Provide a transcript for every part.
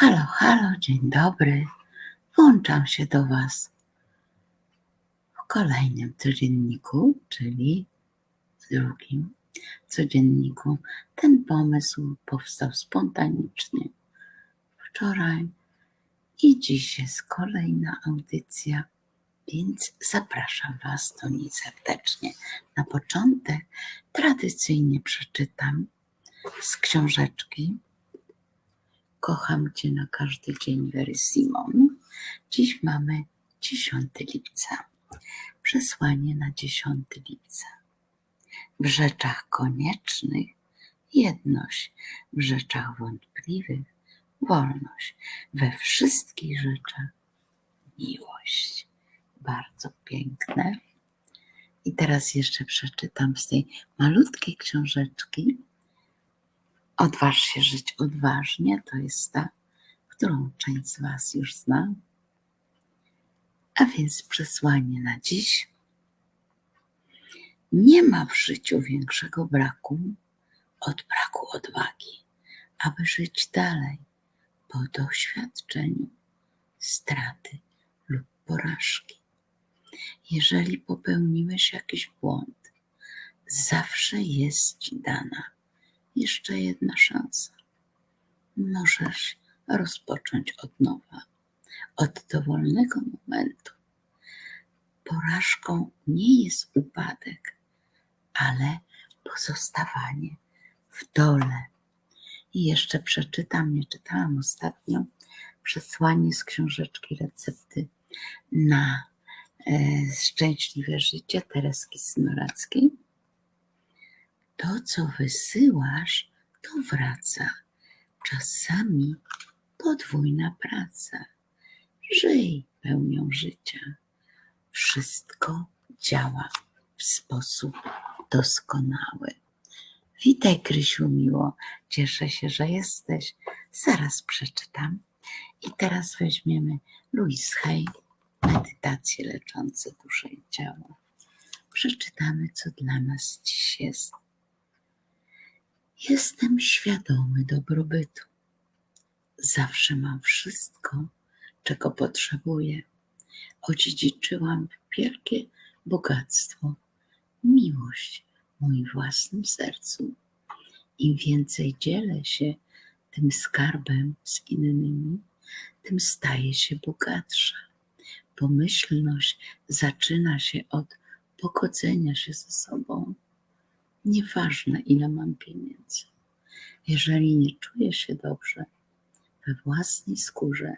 Halo, halo, dzień dobry. Włączam się do Was w kolejnym codzienniku, czyli w drugim codzienniku. Ten pomysł powstał spontanicznie wczoraj i dziś jest kolejna audycja, więc zapraszam Was do niej serdecznie. Na początek tradycyjnie przeczytam z książeczki Kocham Cię na każdy dzień Wery Simon. Dziś mamy 10 lipca. Przesłanie na 10 lipca. W rzeczach koniecznych jedność, w rzeczach wątpliwych wolność, we wszystkich rzeczach miłość. Bardzo piękne. I teraz jeszcze przeczytam z tej malutkiej książeczki Odważ się żyć odważnie, to jest ta, którą część z Was już zna. A więc przesłanie na dziś. Nie ma w życiu większego braku od braku odwagi, aby żyć dalej po doświadczeniu straty lub porażki. Jeżeli popełniłeś jakiś błąd, zawsze jest Ci dana jeszcze jedna szansa. Możesz rozpocząć od nowa, od dowolnego momentu. Porażką nie jest upadek, ale pozostawanie w dole. I jeszcze przeczytam, nie czytałam ostatnio, przesłanie z książeczki recepty na e, szczęśliwe życie Tereski Snorackiej to, co wysyłasz, to wraca. Czasami podwójna praca. Żyj pełnią życia. Wszystko działa w sposób doskonały. Witaj, Krysiu, miło. Cieszę się, że jesteś. Zaraz przeczytam. I teraz weźmiemy Louise Hay, medytacje leczące duszę i ciało. Przeczytamy, co dla nas dziś jest. Jestem świadomy dobrobytu. Zawsze mam wszystko, czego potrzebuję. Odziedziczyłam wielkie bogactwo, miłość w moim własnym sercu. Im więcej dzielę się tym skarbem z innymi, tym staje się bogatsza. Pomyślność zaczyna się od pogodzenia się ze sobą Nieważne, ile mam pieniędzy. Jeżeli nie czuję się dobrze we własnej skórze,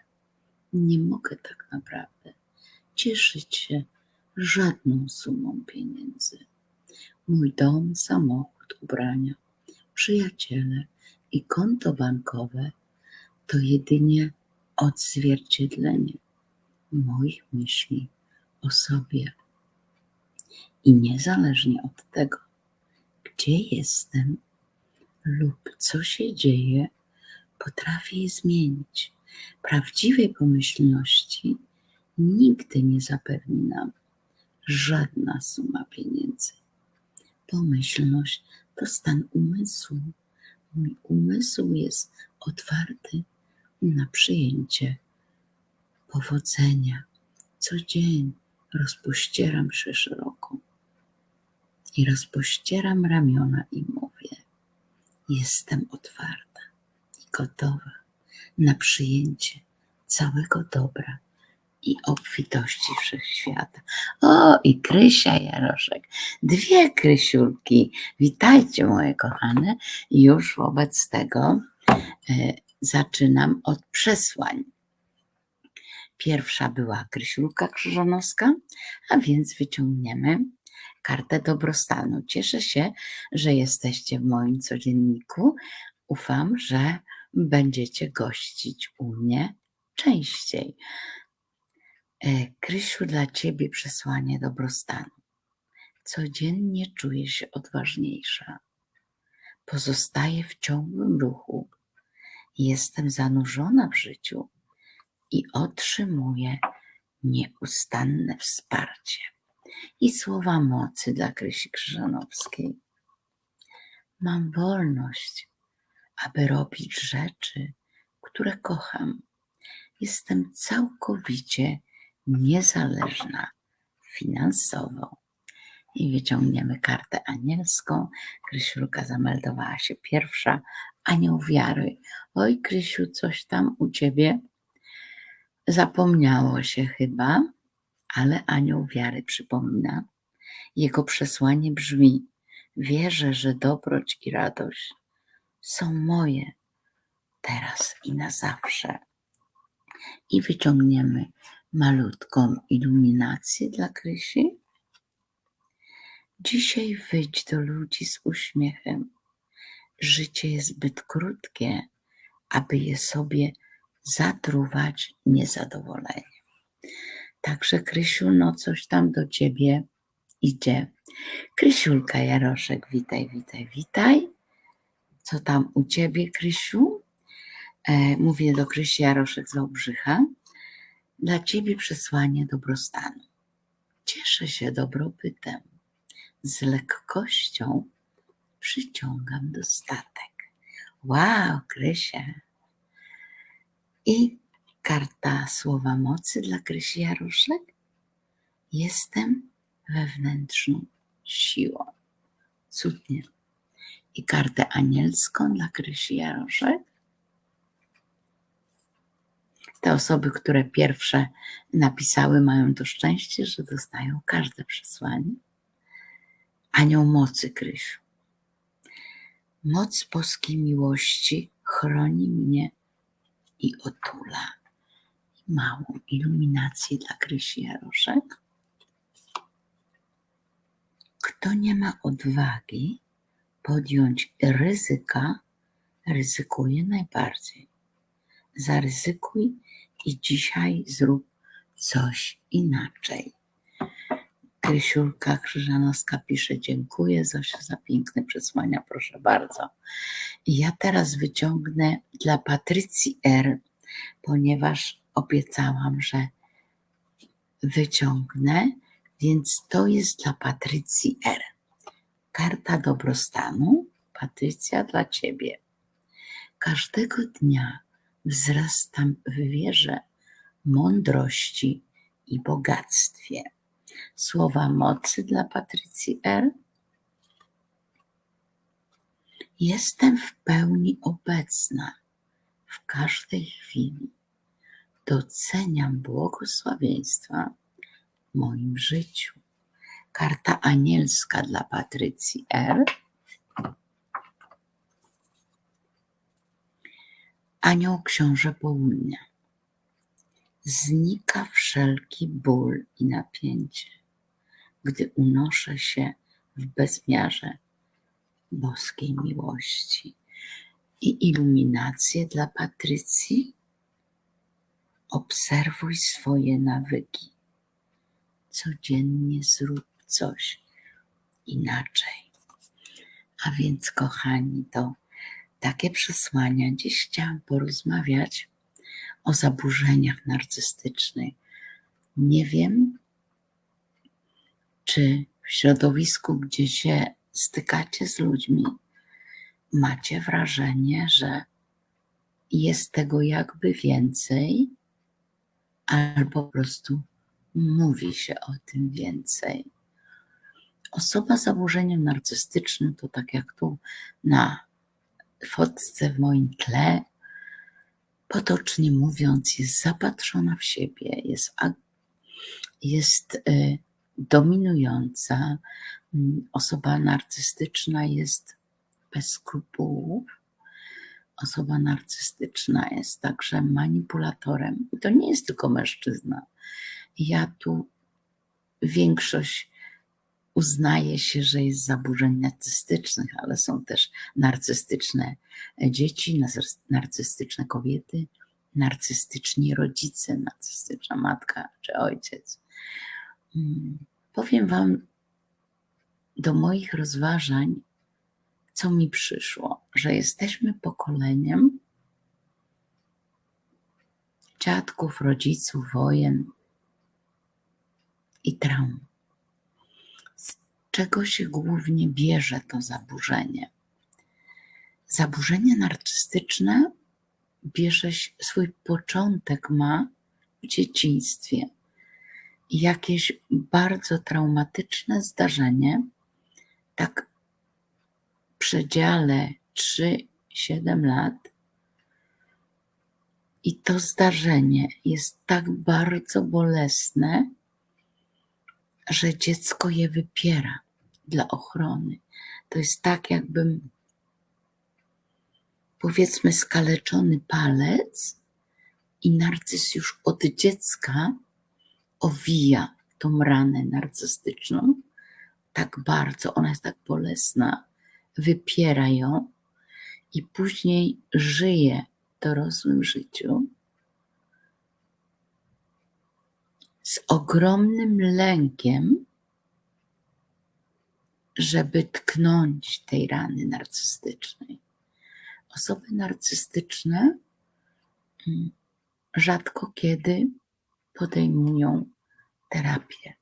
nie mogę tak naprawdę cieszyć się żadną sumą pieniędzy. Mój dom, samochód, ubrania, przyjaciele i konto bankowe to jedynie odzwierciedlenie moich myśli o sobie. I niezależnie od tego, gdzie jestem lub co się dzieje, potrafię je zmienić. Prawdziwej pomyślności nigdy nie zapewni nam żadna suma pieniędzy. Pomyślność to stan umysłu. Mój umysł jest otwarty na przyjęcie powodzenia. Co dzień rozpościeram się szeroko i rozpościeram ramiona i mówię: Jestem otwarta i gotowa na przyjęcie całego dobra i obfitości wszechświata. O, i Krysia Jaroszek, dwie Krysiulki. Witajcie, moje kochane. Już wobec tego e, zaczynam od przesłań. Pierwsza była Krysiulka Krzyżanowska, a więc wyciągniemy kartę dobrostanu. Cieszę się, że jesteście w moim codzienniku. Ufam, że będziecie gościć u mnie częściej. E, Krysiu, dla Ciebie przesłanie dobrostanu. Codziennie czuję się odważniejsza. Pozostaję w ciągłym ruchu. Jestem zanurzona w życiu i otrzymuję nieustanne wsparcie i słowa mocy dla Krysi Krzyżanowskiej. Mam wolność, aby robić rzeczy, które kocham. Jestem całkowicie niezależna finansowo. I wyciągniemy kartę anielską. Krysiulka zameldowała się pierwsza. Anioł wiary. Oj, Krysiu, coś tam u ciebie zapomniało się chyba, ale anioł wiary przypomina. Jego przesłanie brzmi: Wierzę, że dobroć i radość są moje teraz i na zawsze. I wyciągniemy malutką iluminację dla Krysi. Dzisiaj wyjdź do ludzi z uśmiechem. Życie jest zbyt krótkie, aby je sobie zatruwać niezadowoleniem. Także Krysiu, no coś tam do ciebie idzie. Krysiulka Jaroszek, witaj, witaj, witaj. Co tam u ciebie, Krysiu? E, mówię do Krysi Jaroszek z Wałbrzycha. Dla ciebie przesłanie dobrostanu. Cieszę się dobrobytem. Z lekkością przyciągam dostatek. Wow, Krysia. I karta słowa mocy dla Krysi Jaroszek. Jestem wewnętrzną siłą. Cudnie. I kartę anielską dla Krysi Jaroszek. Te osoby, które pierwsze napisały, mają to szczęście, że dostają każde przesłanie. Anioł mocy, Krysiu. Moc boskiej miłości chroni mnie i otula. Małą iluminację dla Krysi Jaroszek. Kto nie ma odwagi podjąć ryzyka, ryzykuje najbardziej. Zaryzykuj i dzisiaj zrób coś inaczej. Krysiulka Krzyżanowska pisze: Dziękuję Zosiu za piękne przesłania, proszę bardzo. Ja teraz wyciągnę dla Patrycji R, ponieważ obiecałam, że wyciągnę, więc to jest dla Patrycji R. Karta dobrostanu. Patrycja dla Ciebie. Każdego dnia wzrastam w wierze, mądrości i bogactwie. Słowa mocy dla Patrycji R. Jestem w pełni obecna w każdej chwili. Doceniam błogosławieństwa w moim życiu. Karta anielska dla Patrycji R. Anioł Książę Południa. Znika wszelki ból i napięcie, gdy unoszę się w bezmiarze boskiej miłości. I iluminację dla Patrycji. Obserwuj swoje nawyki. Codziennie zrób coś inaczej. A więc, kochani, to takie przesłania. Dziś chciałam porozmawiać o zaburzeniach narcystycznych. Nie wiem, czy w środowisku, gdzie się stykacie z ludźmi, macie wrażenie, że jest tego jakby więcej, albo po prostu mówi się o tym więcej. Osoba z zaburzeniem narcystycznym to tak jak tu na fotce w moim tle, potocznie mówiąc, jest zapatrzona w siebie, jest, jest y, dominująca. Mm, osoba narcystyczna jest bez skrupułów. Osoba narcystyczna jest także manipulatorem. I to nie jest tylko mężczyzna. Ja tu większość uznaje się, że jest zaburzeń narcystycznych, ale są też narcystyczne dzieci, narcystyczne kobiety, narcystyczni rodzice, narcystyczna matka czy ojciec. Hmm, powiem Wam do moich rozważań, co mi przyszło, że jesteśmy pokoleniem dziadków, rodziców, wojen i traum czego się głównie bierze to zaburzenie? Zaburzenie narcystyczne bierze swój początek ma w dzieciństwie. Jakieś bardzo traumatyczne zdarzenie, tak przedziale 3-7 lat, i to zdarzenie jest tak bardzo bolesne, że dziecko je wypiera dla ochrony. To jest tak, jakbym powiedzmy skaleczony palec i narcyz już od dziecka owija tą ranę narcystyczną tak bardzo, ona jest tak bolesna, wypiera ją i później żyje w dorosłym życiu z ogromnym lękiem, żeby tknąć tej rany narcystycznej. Osoby narcystyczne mm, rzadko kiedy podejmują terapię,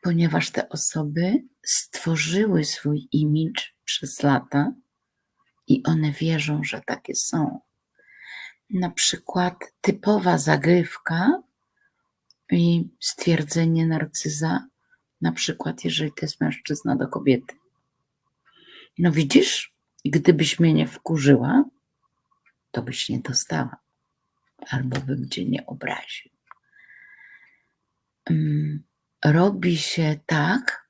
ponieważ te osoby stworzyły swój imidż przez lata i one wierzą, że takie są. Na przykład typowa zagrywka i stwierdzenie narcyza, na przykład jeżeli to jest mężczyzna do kobiety. No widzisz, gdybyś mnie nie wkurzyła, to byś nie dostała, albo bym cię nie obraził. Mm, robi się tak,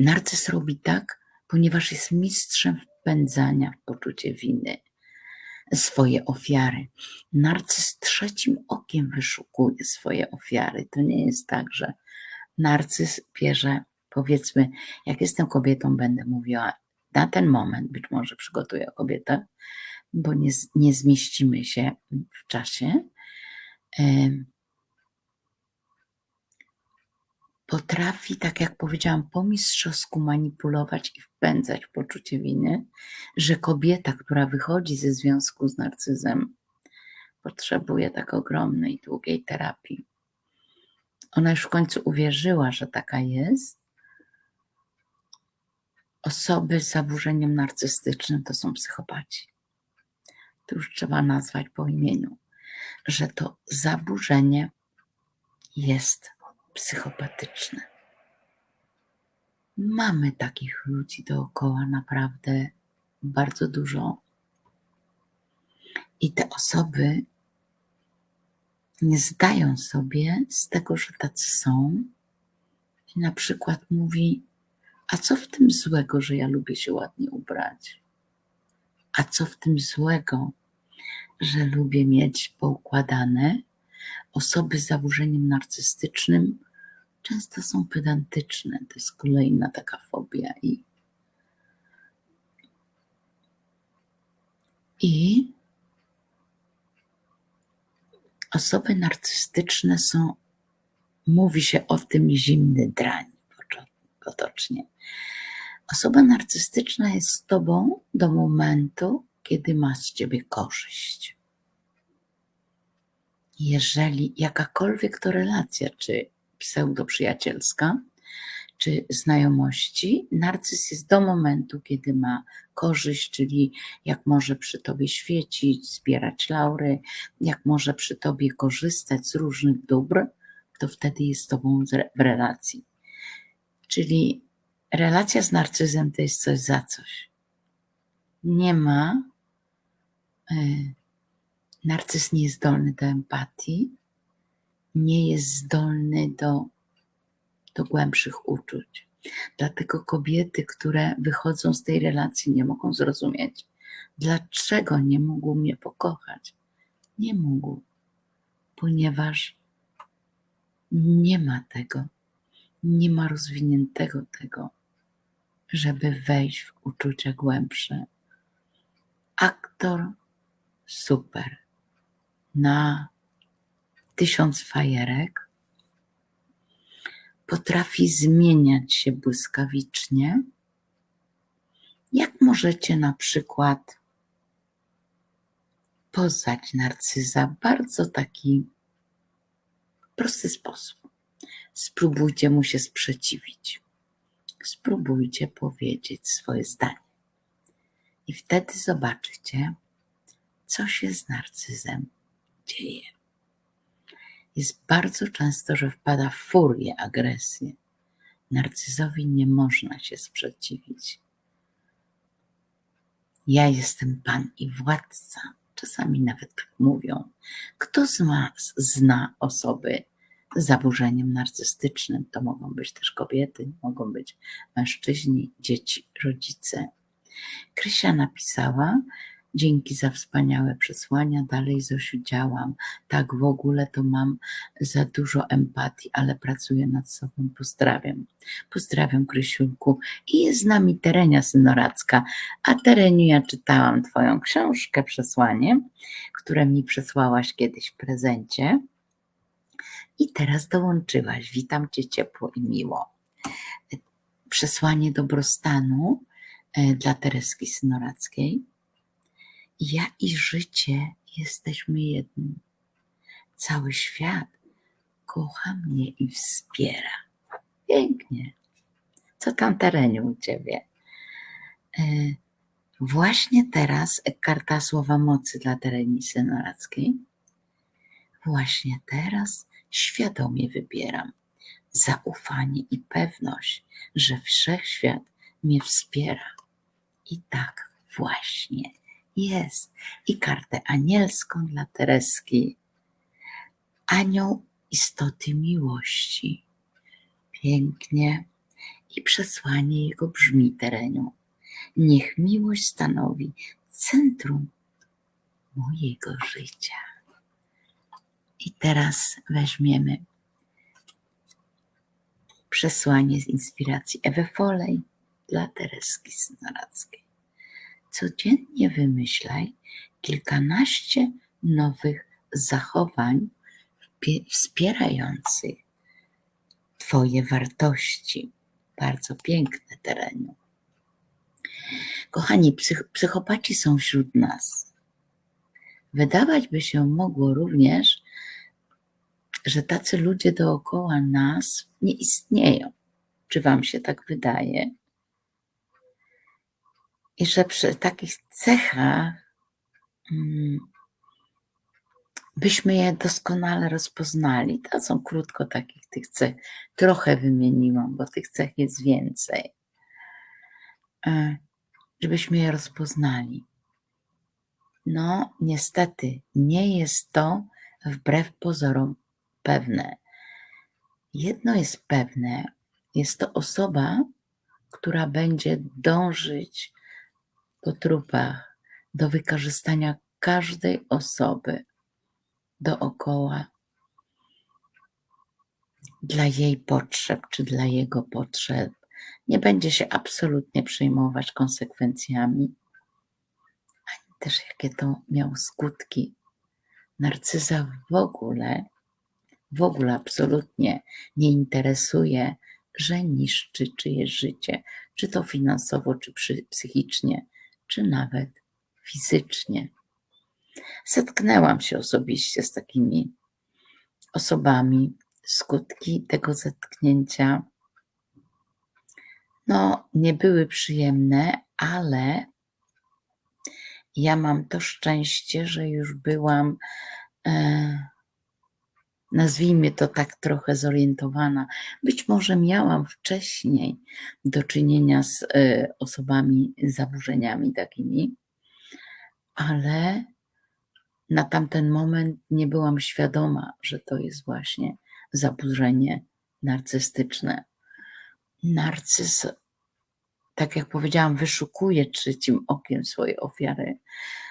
narcyz robi tak, ponieważ jest mistrzem wpędzania w poczucie winy swoje ofiary. Narcyz trzecim okiem wyszukuje swoje ofiary. To nie jest tak, że narcyz bierze, powiedzmy, jak jestem kobietą, będę mówiła na ten moment, być może przygotuję kobietę, bo nie, nie zmieścimy się w czasie potrafi, tak jak powiedziałam, po mistrzowsku manipulować i wpędzać poczucie winy, że kobieta, która wychodzi ze związku z narcyzem, potrzebuje tak ogromnej, długiej terapii. Ona już w końcu uwierzyła, że taka jest. Osoby z zaburzeniem narcystycznym to są psychopaci. To już trzeba nazwać po imieniu, że to zaburzenie jest psychopatyczne. Mamy takich ludzi dookoła naprawdę bardzo dużo. I te osoby nie zdają sobie z tego, że tacy są. I na przykład mówi: A co w tym złego, że ja lubię się ładnie ubrać? A co w tym złego, że lubię mieć poukładane Osoby z zaburzeniem narcystycznym często są pedantyczne. To jest kolejna taka fobia i I osoby narcystyczne są, mówi się o tym zimny drań potocznie. Osoba narcystyczna jest z tobą do momentu, kiedy ma z ciebie korzyść jeżeli jakakolwiek to relacja, czy pseudoprzyjacielska, czy znajomości, narcyz jest do momentu, kiedy ma korzyść, czyli jak może przy tobie świecić, zbierać laury, jak może przy tobie korzystać z różnych dóbr, to wtedy jest z tobą w relacji. Czyli relacja z narcyzem to jest coś za coś. Nie ma. Narcyz nie jest zdolny do empatii, nie jest zdolny do, do głębszych uczuć. Dlatego kobiety, które wychodzą z tej relacji, nie mogą zrozumieć, dlaczego nie mógł mnie pokochać. Nie mógł, ponieważ nie ma tego, nie ma rozwiniętego tego, żeby wejść w uczucia głębsze. Aktor super na tysiąc fajerek, potrafi zmieniać się błyskawicznie. Jak możecie na przykład poznać narcyza w bardzo taki prosty sposób? Spróbujcie mu się sprzeciwić. Spróbujcie powiedzieć swoje zdanie. I wtedy zobaczycie, co się z narcyzem dzieje. Jest bardzo często, że wpada w furię, agresję. Narcyzowi nie można się sprzeciwić. Ja jestem Pan i władca. Czasami nawet tak mówią. Kto z Was zna osoby z zaburzeniem narcystycznym? To mogą być też kobiety, mogą być mężczyźni, dzieci, rodzice. Krysia napisała, Dzięki za wspaniałe przesłania. Dalej, Zosiu, działam. Tak, w ogóle to mam za dużo empatii, ale pracuję nad sobą. Pozdrawiam. Pozdrawiam, Krysiulku. I jest z nami Terenia Synoracka. A Tereniu, ja czytałam Twoją książkę, przesłanie, które mi przesłałaś kiedyś w prezencie. I teraz dołączyłaś. Witam Cię ciepło i miło. Przesłanie dobrostanu e, dla Tereski Synorackiej ja i życie jesteśmy jednym. Cały świat kocha mnie i wspiera. Pięknie. Co tam terenie u ciebie? E, właśnie teraz karta słowa mocy dla Tereni Synorackiej. Właśnie teraz świadomie wybieram zaufanie i pewność, że wszechświat mnie wspiera. I tak właśnie jest. I kartę anielską dla Tereski. Anioł istoty miłości. Pięknie. I przesłanie jego brzmi tereniu. Niech miłość stanowi centrum mojego życia. I teraz weźmiemy przesłanie z inspiracji Ewy Folej dla Tereski Snarackiej codziennie wymyślaj kilkanaście nowych zachowań wspierających Twoje wartości. Bardzo piękne terenu. Kochani, psych psychopaci są wśród nas. Wydawać by się mogło również, że tacy ludzie dookoła nas nie istnieją. Czy Wam się tak wydaje? I że przy takich cechach mm, byśmy je doskonale rozpoznali. To są krótko takich tych cech. Trochę wymieniłam, bo tych cech jest więcej. E, żebyśmy je rozpoznali. No, niestety, nie jest to wbrew pozorom pewne. Jedno jest pewne, jest to osoba, która będzie dążyć po trupach, do wykorzystania każdej osoby dookoła dla jej potrzeb czy dla jego potrzeb. Nie będzie się absolutnie przejmować konsekwencjami, ani też jakie to miało skutki. Narcyza w ogóle, w ogóle absolutnie nie interesuje, że niszczy czyjeś życie, czy to finansowo, czy psychicznie, czy nawet fizycznie. Zetknęłam się osobiście z takimi osobami. Skutki tego zetknięcia no, nie były przyjemne, ale ja mam to szczęście, że już byłam e, nazwijmy to tak trochę zorientowana. Być może miałam wcześniej do czynienia z e, osobami z zaburzeniami takimi, ale na tamten moment nie byłam świadoma, że to jest właśnie zaburzenie narcystyczne. Narcyz, tak jak powiedziałam, wyszukuje trzecim okiem swojej ofiary.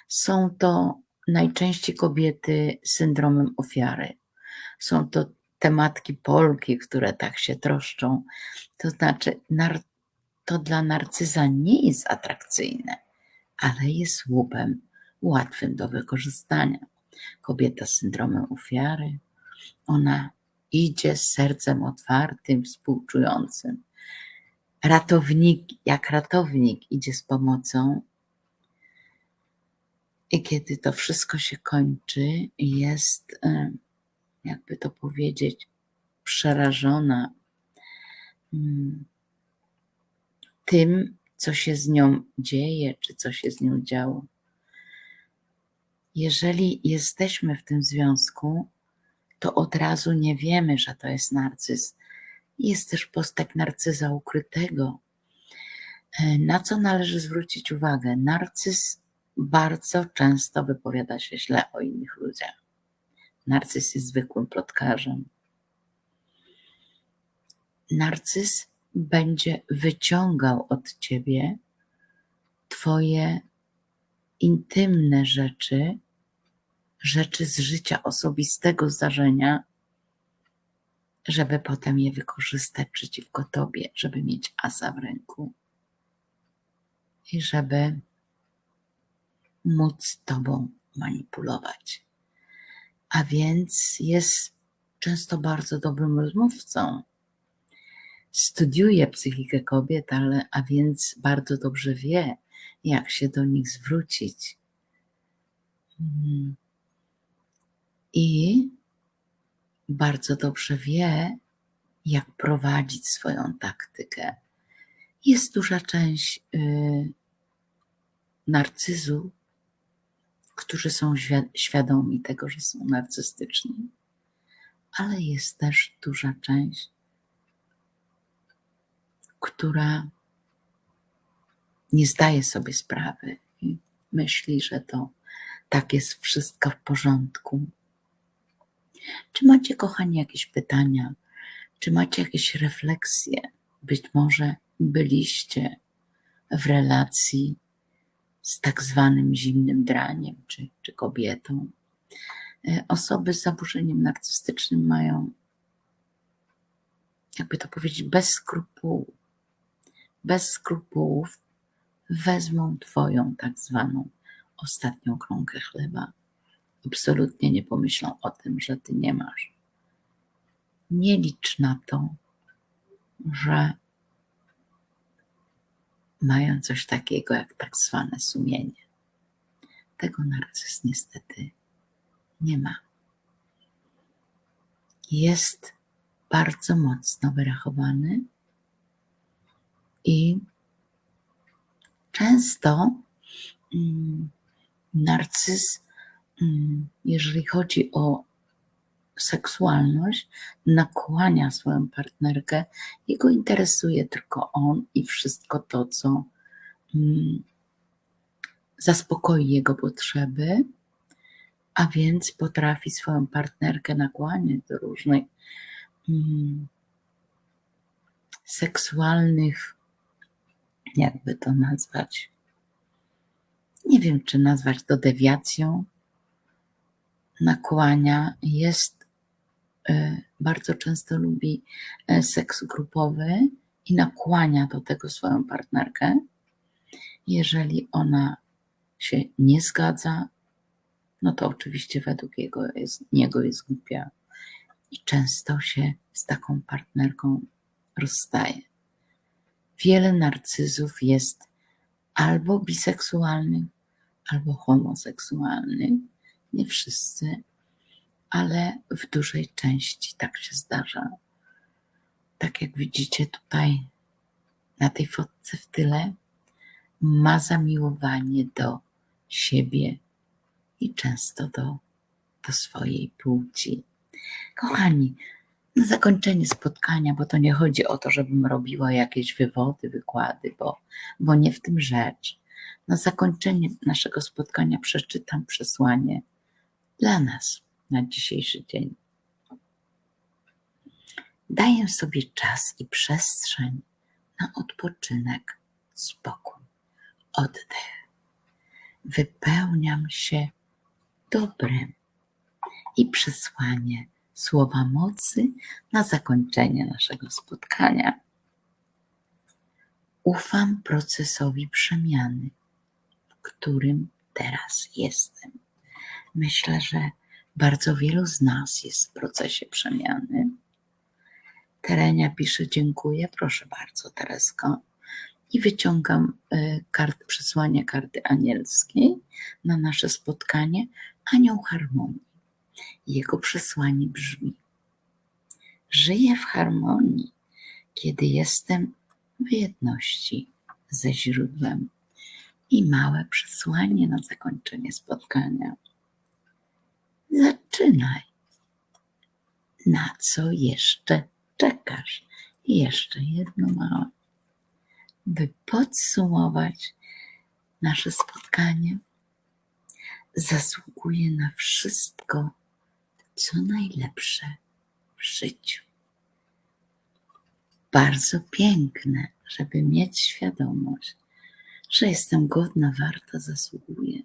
Są to najczęściej kobiety z syndromem ofiary są to tematki Polki, które tak się troszczą. To znaczy, to dla narcyza nie jest atrakcyjne, ale jest łupem łatwym do wykorzystania. Kobieta z syndromem ofiary, ona idzie z sercem otwartym, współczującym. Ratownik, jak ratownik, idzie z pomocą. I kiedy to wszystko się kończy, jest jakby to powiedzieć, przerażona mm, tym, co się z nią dzieje, czy co się z nią działo. jeżeli jesteśmy w tym związku, to od razu nie wiemy, że to jest narcyz. Jest też postać narcyza ukrytego. E, na co należy zwrócić uwagę? Narcyz bardzo często wypowiada się źle o innych ludziach. Narcyz jest zwykłym plotkarzem. Narcyz będzie wyciągał od ciebie Twoje intymne rzeczy, rzeczy z życia osobistego zdarzenia, żeby potem je wykorzystać przeciwko Tobie, żeby mieć asa w ręku i żeby móc Tobą manipulować. A więc jest często bardzo dobrym rozmówcą. Studiuje psychikę kobiet, ale a więc bardzo dobrze wie, jak się do nich zwrócić. Mm. I bardzo dobrze wie, jak prowadzić swoją taktykę. Jest duża część yy, którzy są świadomi tego, że są narcystyczni, ale jest też duża część, która nie zdaje sobie sprawy i myśli, że to tak jest wszystko w porządku. Czy macie, kochani, jakieś pytania? Czy macie jakieś refleksje? Być może byliście w relacji z tak zwanym zimnym draniem czy, czy kobietą. E, osoby z zaburzeniem narcystycznym mają, jakby to powiedzieć, bez skrupułów. Bez skrupułów wezmą Twoją tak zwaną ostatnią kromkę chleba. Absolutnie nie pomyślą o tym, że Ty nie masz. Nie licz na to, że mają coś takiego jak tak zwane sumienie. Tego narcyz niestety nie ma. Jest bardzo mocno wyrachowany i często mm, narcyz, mm, jeżeli chodzi o seksualność, nakłania swoją partnerkę, jego interesuje tylko on i wszystko to, co mm, zaspokoi jego potrzeby, a więc potrafi swoją partnerkę nakłaniać do różnych mm, seksualnych, jakby to nazwać, nie wiem, czy nazwać to dewiacją, nakłania, jest bardzo często lubi e, seks grupowy i nakłania do tego swoją partnerkę. Jeżeli ona się nie zgadza, no to oczywiście według jego jest, niego jest głupia i często się z taką partnerką rozstaje. Wiele narcyzów jest albo biseksualnych, albo homoseksualnych. Nie wszyscy, ale w dużej części tak się zdarza. Tak jak widzicie tutaj na tej fotce w tyle, ma zamiłowanie do siebie i często do, do swojej płci. Kochani, na zakończenie spotkania, bo to nie chodzi o to, żebym robiła jakieś wywody, wykłady, bo, bo nie w tym rzecz. Na zakończenie naszego spotkania przeczytam przesłanie dla nas na dzisiejszy dzień. Daję sobie czas i przestrzeń na odpoczynek, spokój, oddech. Wypełniam się dobrem i przesłanie słowa mocy na zakończenie naszego spotkania. Ufam procesowi przemiany, w którym teraz jestem. Myślę, że bardzo wielu z nas jest w procesie przemiany. Terenia pisze: Dziękuję, proszę bardzo, Teresko. I wyciągam y, kart, przesłanie karty anielskiej na nasze spotkanie. Anioł harmonii. Jego przesłanie brzmi: Żyję w harmonii, kiedy jestem w jedności ze źródłem. I małe przesłanie na zakończenie spotkania. Zaczynaj. Na co jeszcze czekasz? Jeszcze jedno małe, by podsumować nasze spotkanie. Zasługuje na wszystko, co najlepsze w życiu. Bardzo piękne, żeby mieć świadomość, że jestem godna, warta, zasługuję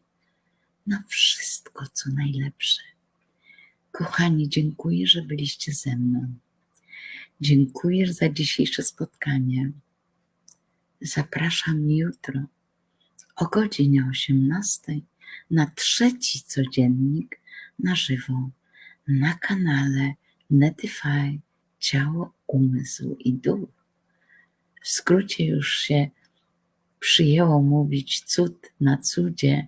na wszystko, co najlepsze. Kochani, dziękuję, że byliście ze mną. Dziękuję za dzisiejsze spotkanie. Zapraszam jutro o godzinie 18 na trzeci codziennik na żywo na kanale Netify Ciało, Umysł i Duch. W skrócie już się przyjęło mówić cud na cudzie.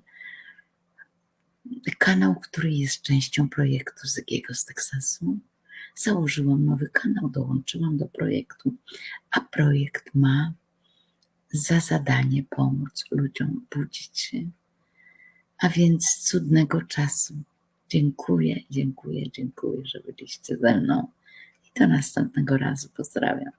Kanał, który jest częścią projektu Zygiego z Teksasu. Założyłam nowy kanał, dołączyłam do projektu, a projekt ma za zadanie pomóc ludziom budzić się. A więc cudnego czasu. Dziękuję, dziękuję, dziękuję, że byliście ze mną. I do następnego razu pozdrawiam.